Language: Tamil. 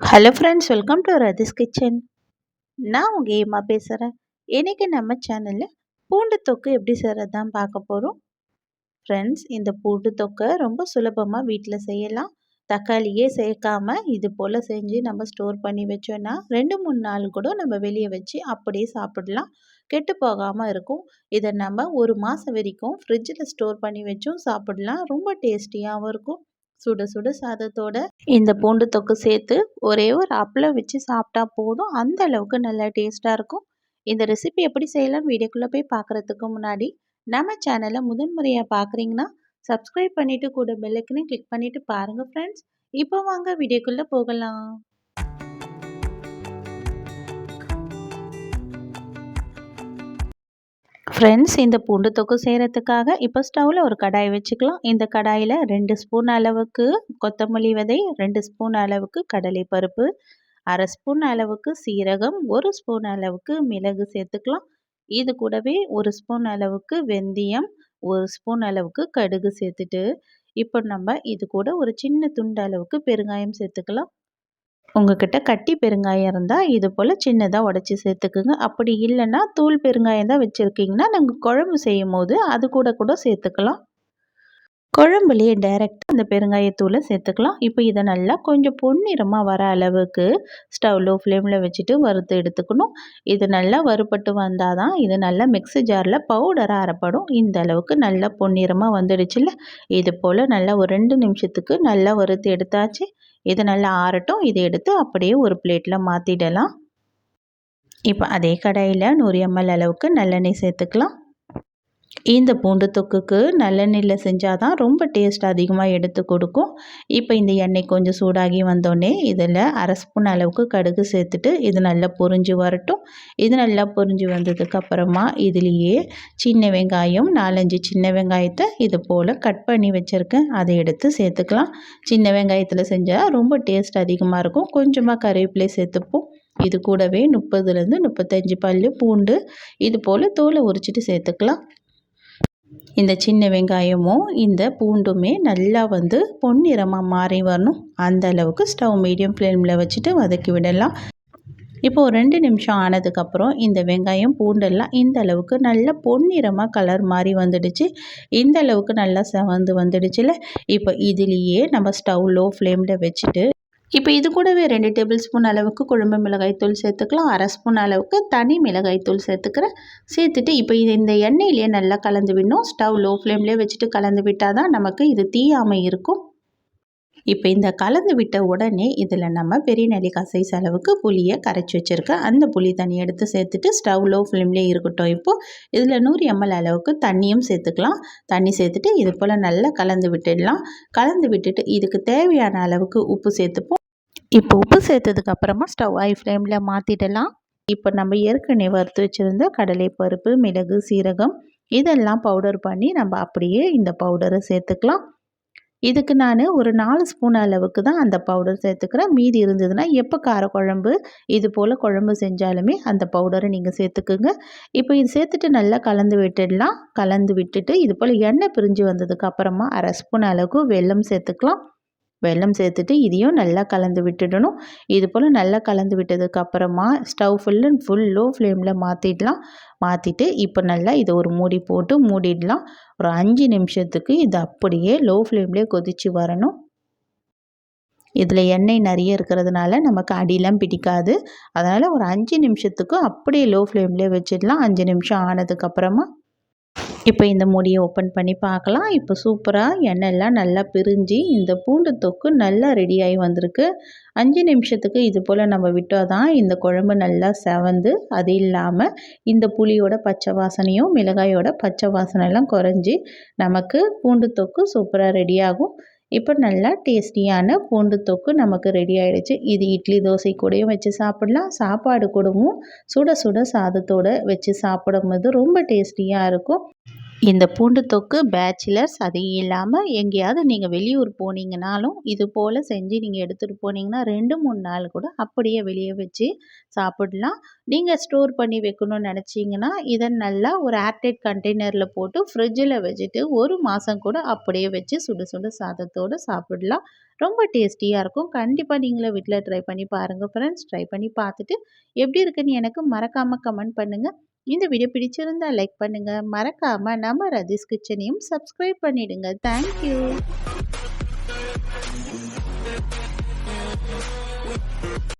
Hello friends welcome to Rathi's kitchen நான் உங்கள் ஏமா பேசுகிறேன் இன்றைக்கி நம்ம சேனலில் பூண்டு தொக்கு எப்படி செய்கிறது தான் பார்க்க போகிறோம் ஃப்ரெண்ட்ஸ் இந்த பூண்டு தொக்கை ரொம்ப சுலபமாக வீட்டில் செய்யலாம். தக்காளியே சேர்க்காம இது போல் செஞ்சு நம்ம ஸ்டோர் பண்ணி வச்சோன்னா ரெண்டு மூணு நாள் கூட நம்ம வெளியே வச்சு அப்படியே சாப்பிடலாம். கெட்டு போகாமல் இருக்கும். இதை நம்ம ஒரு மாதம் வரைக்கும் ஃப்ரிட்ஜில் ஸ்டோர் பண்ணி வச்சும் சாப்பிடலாம். ரொம்ப டேஸ்டியாகவும் இருக்கும். சுட சுட சாதத்தோட இந்த பூண்டு தொக்கு சேர்த்து ஒரே ஒரு அப்பளம் வச்சு சாப்பிட்டா போதும். அந்த அளவுக்கு நல்லா டேஸ்ட்டாக இருக்கும். இந்த ரெசிபி எப்படி செய்யலாம் வீடியோக்குள்ளே போய் பார்க்குறதுக்கு முன்னாடி நம்ம சேனலை முதன்முறையாக பார்க்குறீங்கன்னா சப்ஸ்கிரைப் பண்ணிவிட்டு கூட பெல்லைக்குன்னு கிளிக் பண்ணிவிட்டு பாருங்கள் ஃப்ரெண்ட்ஸ் இப்போ வாங்க வீடியோக்குள்ளே போகலாம். ஃப்ரெண்ட்ஸ் இந்த பூண்டு தொக்கு செய்கிறதுக்காக இப்போ ஸ்டவ்வில் ஒரு கடாய் வச்சுக்கலாம். இந்த கடாயில் ரெண்டு ஸ்பூன் அளவுக்கு கொத்தமல்லி விதை ரெண்டு ஸ்பூன் அளவுக்கு கடலை பருப்பு அரை ஸ்பூன் அளவுக்கு சீரகம் ஒரு ஸ்பூன் அளவுக்கு மிளகு சேர்த்துக்கலாம். இது கூடவே ஒரு ஸ்பூன் அளவுக்கு வெந்தயம் ஒரு ஸ்பூன் அளவுக்கு கடுகு சேர்த்துட்டு இப்போ நம்ம இது கூட ஒரு சின்ன துண்டு அளவுக்கு பெருங்காயம் சேர்த்துக்கலாம். உங்ககிட்ட கட்டி பெருங்காயம் இருந்தால் இது போல் சின்னதாக உடச்சி சேர்த்துக்குங்க. அப்படி இல்லைன்னா தூள் பெருங்காயம் தான் வச்சுருக்கீங்கன்னா நாங்கள் குழம்பு செய்யும் போது அது கூட கூட சேர்த்துக்கலாம். குழம்புலேயே டைரெக்டாக அந்த பெருங்காயத்தூளை சேர்த்துக்கலாம். இப்போ இதை நல்லா கொஞ்சம் பொன்னிறமாக வர அளவுக்கு ஸ்டவ் லோ ஃப்ளேமில் வச்சுட்டு வறுத்து எடுத்துக்கணும். இது நல்லா வறுப்பட்டு வந்தால் தான் இது நல்லா மிக்ஸி ஜாரில் பவுடராக அரைப்படும். இந்த அளவுக்கு நல்லா பொன்னிறமாக வந்துடுச்சுல்ல? இது போல் நல்லா ஒரு ரெண்டு நிமிஷத்துக்கு நல்லா வறுத்து எடுத்தாச்சு. இது நல்லா ஆறட்டும் இதை எடுத்து அப்படியே ஒரு பிளேட்டில் மாற்றிடலாம் இப்போ அதே கடாயில் நூறு எம்எல் அளவுக்கு நல்லெண்ணெய் சேர்த்துக்கலாம். இந்த பூண்டு தொக்குக்கு நல்லெண்ணெயில் செஞ்சால் தான் ரொம்ப டேஸ்ட் அதிகமாக எடுத்து கொடுக்கும். இப்போ இந்த எண்ணெய் கொஞ்சம் சூடாகி வந்தோடனே இதில் அரை ஸ்பூன் அளவுக்கு கடுகு சேர்த்துட்டு இது நல்லா பொரிஞ்சு வரட்டும். இது நல்லா பொரிஞ்சு வந்ததுக்கப்புறமா இதுலேயே சின்ன வெங்காயம் நாலஞ்சு சின்ன வெங்காயத்தை இது போல் கட் பண்ணி வச்சுருக்கேன். அதை எடுத்து சேர்த்துக்கலாம். சின்ன வெங்காயத்தில் செஞ்சால் ரொம்ப டேஸ்ட் அதிகமாக இருக்கும். கொஞ்சமாக கருவேப்பிலை சேர்த்துப்போம். இது கூடவே முப்பதுலேருந்து முப்பத்தஞ்சு பல் பூண்டு இது போல் தோலை உரிச்சிட்டு சேர்த்துக்கலாம். இந்த சின்ன வெங்காயமும் இந்த பூண்டுமே நல்லா வந்து பொன்னிறமாக மாறி வரணும். அந்த அளவுக்கு ஸ்டவ் மீடியம் ஃப்ளேமில் வச்சுட்டு வதக்கி விடலாம். இப்போது ரெண்டு நிமிஷம் ஆனதுக்கப்புறம் இந்த வெங்காயம் பூண்டெல்லாம் இந்த அளவுக்கு நல்லா பொன்னிறமாக கலர் மாதிரி வந்துடுச்சு. இந்த அளவுக்கு நல்லா செவந்து வந்துடுச்சுல. இப்போ இதுலேயே நம்ம ஸ்டவ் லோ ஃப்ளேமில் வச்சுட்டு இப்போ இது கூடவே ரெண்டு டேபிள் ஸ்பூன் அளவுக்கு குழம்பு மிளகாய்த்தூள் சேர்த்துக்கலாம். அரை ஸ்பூன் அளவுக்கு தனி மிளகாய்த்தூள் சேர்த்துக்கிறேன். சேர்த்துட்டு இப்போ இது இந்த எண்ணெயிலேயே நல்லா கலந்து விடணும். ஸ்டவ் லோ ஃப்ளேம்லேயே வச்சுட்டு கலந்து விட்டால் தான் நமக்கு இது தீயாமல் இருக்கும். இப்போ இந்த கலந்து விட்ட உடனே இதில் நம்ம பெரிய நெல்லிக்காய் சைஸ் அளவுக்கு புளியை கரைச்சி வச்சுருக்கேன் அந்த புளி தண்ணி எடுத்து சேர்த்துட்டு ஸ்டவ் லோ ஃப்ளேம்லேயே இருக்கட்டும். இப்போது இதில் நூறு எம்எல் அளவுக்கு தண்ணியும் சேர்த்துக்கலாம். தண்ணி சேர்த்துட்டு இது போல் நல்லா கலந்து விட்டுடலாம். கலந்து விட்டுட்டு இதுக்கு தேவையான அளவுக்கு உப்பு சேர்த்துப்போம். இப்போ உப்பு சேர்த்ததுக்கு அப்புறமா ஸ்டவ் ஐ ஃப்ளேமில் மாற்றிடலாம் இப்போ நம்ம ஏற்கனவே வறுத்து வச்சுருந்த கடலை பருப்பு மிளகு சீரகம் இதெல்லாம் பவுடர் பண்ணி நம்ம அப்படியே இந்த பவுடரை சேர்த்துக்கலாம். இதுக்கு நான் ஒரு நாலு ஸ்பூன் அளவுக்கு தான் அந்த பவுடர் சேர்த்துக்கிறேன். மீதி இருந்ததுன்னா எப்போ காரக்குழம்பு இது போல் குழம்பு செஞ்சாலுமே அந்த பவுடரை நீங்கள் சேர்த்துக்குங்க. இப்போ இது சேர்த்துட்டு நல்லா கலந்து விட்டுடலாம். கலந்து விட்டுட்டு இது போல் எண்ணெய் பிரிஞ்சு வந்ததுக்கு அப்புறமா அரை ஸ்பூன் அளவுக்கு வெல்லம் சேர்த்துக்கலாம். வெல்லம் சேர்த்துட்டு இதையும் நல்லா கலந்து விட்டுடணும். இது போல் நல்லா கலந்து விட்டதுக்கு அப்புறமா stove full and full low ஃப்ளேமில் மாற்றிடலாம் மாற்றிட்டு இப்போ நல்லா இதை ஒரு மூடி போட்டு மூடிடலாம். ஒரு அஞ்சு நிமிஷத்துக்கு இது அப்படியே லோ ஃப்ளேம்லேயே கொதித்து வரணும். இதில் எண்ணெய் நிறைய இருக்கிறதுனால நமக்கு அடியெலாம் பிடிக்காது. அதனால் ஒரு அஞ்சு நிமிஷத்துக்கு அப்படியே லோ ஃப்ளேம்லேயே வச்சிடலாம். அஞ்சு நிமிஷம் ஆனதுக்கப்புறமா இப்போ இந்த மூடியை ஓப்பன் பண்ணி பார்க்கலாம். இப்போ சூப்பராக எண்ணெய்லாம் நல்லா பிரிஞ்சு இந்த பூண்டு தொக்கு நல்லா ரெடியாகி வந்திருக்கு. அஞ்சு நிமிஷத்துக்கு இது போல் நம்ம விட்டால் தான் இந்த குழம்பு நல்லா செவந்து அது இல்லாமல் இந்த புளியோட பச்சை வாசனையும் மிளகாயோட பச்சை வாசனைலாம் குறைஞ்சி நமக்கு பூண்டு தொக்கு சூப்பராக ரெடியாகும் இப்போ நல்லா டேஸ்டியான பூண்டு தொக்கு நமக்கு ரெடி ஆகிடுச்சு இது இட்லி தோசை கூடயும் வச்சு சாப்பிட்லாம். சாப்பாடு கூடவும் சுட சுட சாதத்தோடு வச்சு சாப்பிடும்போது ரொம்ப டேஸ்டியாக இருக்கும். இந்த பூண்டு தொக்கு பேச்சுலர்ஸ் அது இல்லாமல் எங்கேயாவது நீங்கள் வெளியூர் போனீங்கனாலும் இது போல் செஞ்சு நீங்கள் எடுத்துகிட்டு போனீங்கன்னா ரெண்டு மூணு நாள் கூட அப்படியே வெளியே வச்சு சாப்பிடலாம். நீங்கள் ஸ்டோர் பண்ணி வைக்கணும்னு நினச்சிங்கன்னா இதை நல்லா ஒரு ஏர்டைட் கண்டெய்னரில் போட்டு ஃப்ரிட்ஜில் வச்சுட்டு ஒரு மாதம் கூட அப்படியே வச்சு சுடு சுடு சாதத்தோடு சாப்பிடலாம். ரொம்ப டேஸ்டியாக இருக்கும். கண்டிப்பாக நீங்களும் வீட்டில் ட்ரை பண்ணி பாருங்கள் ஃப்ரெண்ட்ஸ் ட்ரை பண்ணி பார்த்துட்டு எப்படி இருக்குன்னு எனக்கு மறக்காமல் கமெண்ட் பண்ணுங்கள் இந்த வீடியோ பிடிச்சிருந்தா லைக் பண்ணுங்கள் மறக்காமல் நம்ம ரதிஸ் கிச்சனையும் சப்ஸ்கிரைப் பண்ணிவிடுங்க தேங்க்யூ